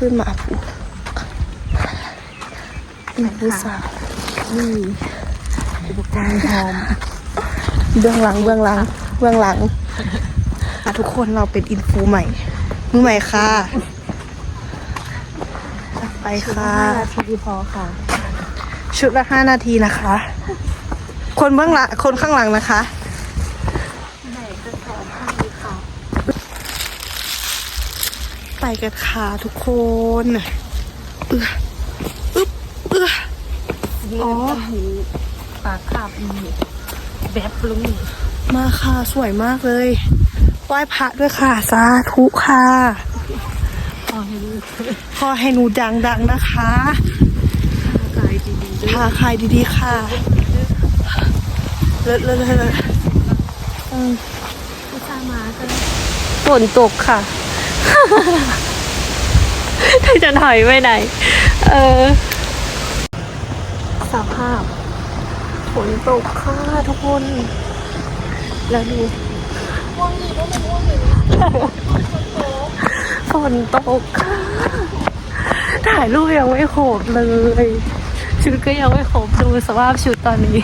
ขึ้นมาปูหนังผู้สาวนี่อุปกรณ์พร้อมเบื้องหลังเบื้องหลังเบื้องหลังอะทุกคนเราเป็นอินฟูใหม่มือใหม่ค่ะ ไปค่ะห้านาทีพอค่ะ ชุดละห้านาทีนะคะ คนเบื้องหลังคนข้างหลังนะคะ ไหนจะสอนให้ค่ะ ไปกันค่ะทุกคนเอื้ออึ๊บเอื้ออ๋อปากขาบีแบบลุงมาค่ะสวยมากเลยไหว้พระด้วยค่ะสาธุค่ะพอให้ลูกขอให้หนูดังๆนะคะกายดีๆด้วยพาใครดีๆค่ะเลิศเลิศเลิศอืมไม่ทรามาก็ฝนตกค่ะ เธอจะถอยไปไหน เออ สภาพฝนตกค่ะทุกคน แล้วดูฝนตกค่ะ ถ่ายรูปยังไม่ครบเลย ชุดก็ยังไม่ครบดูสภาพชุดตอนนี้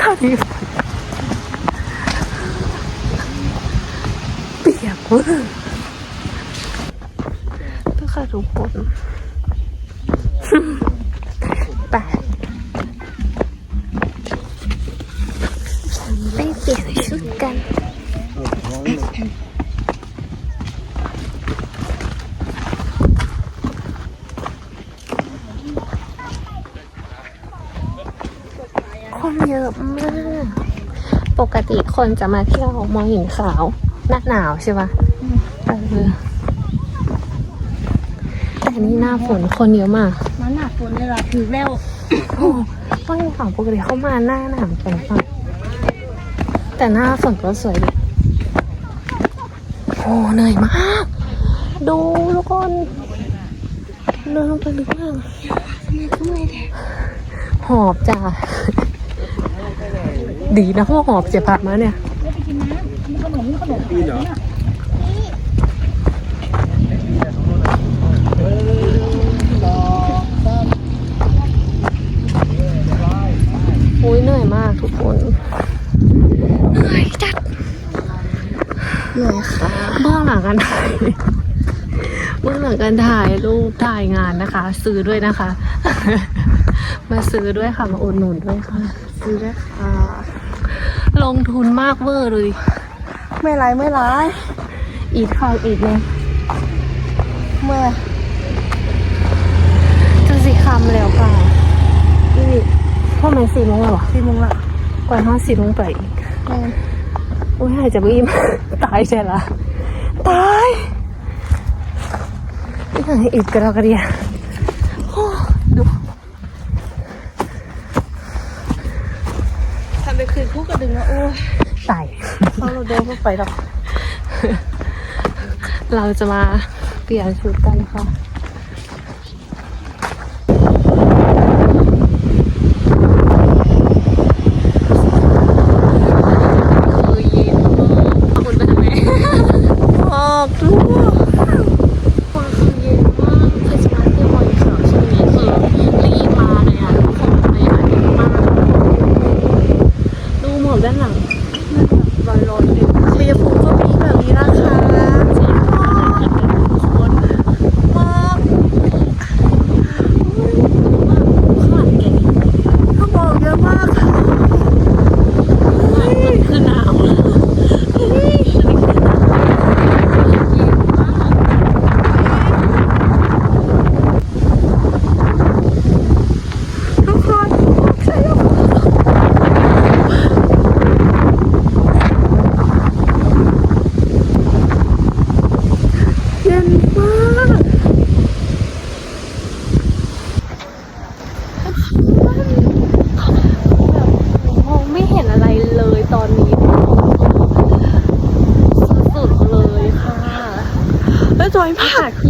ตอนนี้เปียกเวอร์ ทุกคนไปไปเปลี่ยนชุดกันคนเยอะมาก ปกติคนจะมาเที่ยวมองหินขาว หน้าหนาวใช่ปะเออแต่นี่หน้าฝนคนเยอะมากมันหนักฝนเลยล่ะถือแล้วโอ้ว่าหินขาวปกติเขามาหน้าหนาวกันปะแต่หน้าฝนก็สวยดีโอ้เหนื่อยมาก ดูทุกคนเดินลงไปลึกมากหอบจ้ะดีนะพวกหอบเจ็บผัดมาเนี่ยอุ้ ยเหนื่อยมากทุกคน เหนื่อยจัด เหนื่อยค่ะเบื้องหลังการถ่ายเบื้องหลังการถ่ายรูปถ่ายงานนะคะ ซื้อด้วยนะคะ มาซื้อด้วยค่ะ มาอุดหนุนด้วยค่ะ ซื้อได้ค่ะ ลงทุนมากเวอร์เลย ไม่ไรไม่ไรอีทค่ะอีทเลยเมื่อจะสิคำแล้วค่ะนี่ พ่อแม่สี่โมงแล้วเหรอสี่โมงละก่อนห้าสี่โมงไปอีกแม่อุ้ยหายใจไม่อิ่มตายใช่ละตายนี่ไงอีกกระดอกกระเดียโอ้ดูทำไปคืนคู่กระดึงนะโอ้ยตายเขาเราเดินเข้าไปหรอกเราจะมาเปลี่ยนชุดกันค่ะ คือเย็นมากขอบคุณไปทำไม ออกลูก ว่าคือเย็นมากเคยจะมาเที่ยวบอยเขาช่วงนี้คือรีบมาเลยอะทุกคนเลยอะเยอะมาก ด้านหลังมันลอยลอยๆอยู่ ชัยภูมิก็มีแบบนี้นะคะมาก ข้างหลังแก เขาบอกเยอะมากค่ะ มันคือหนาวมองไม่เห็นอะไรเลยตอนนี้สุดๆเลยค่ะ แล้วจ อยมากอากาศคือ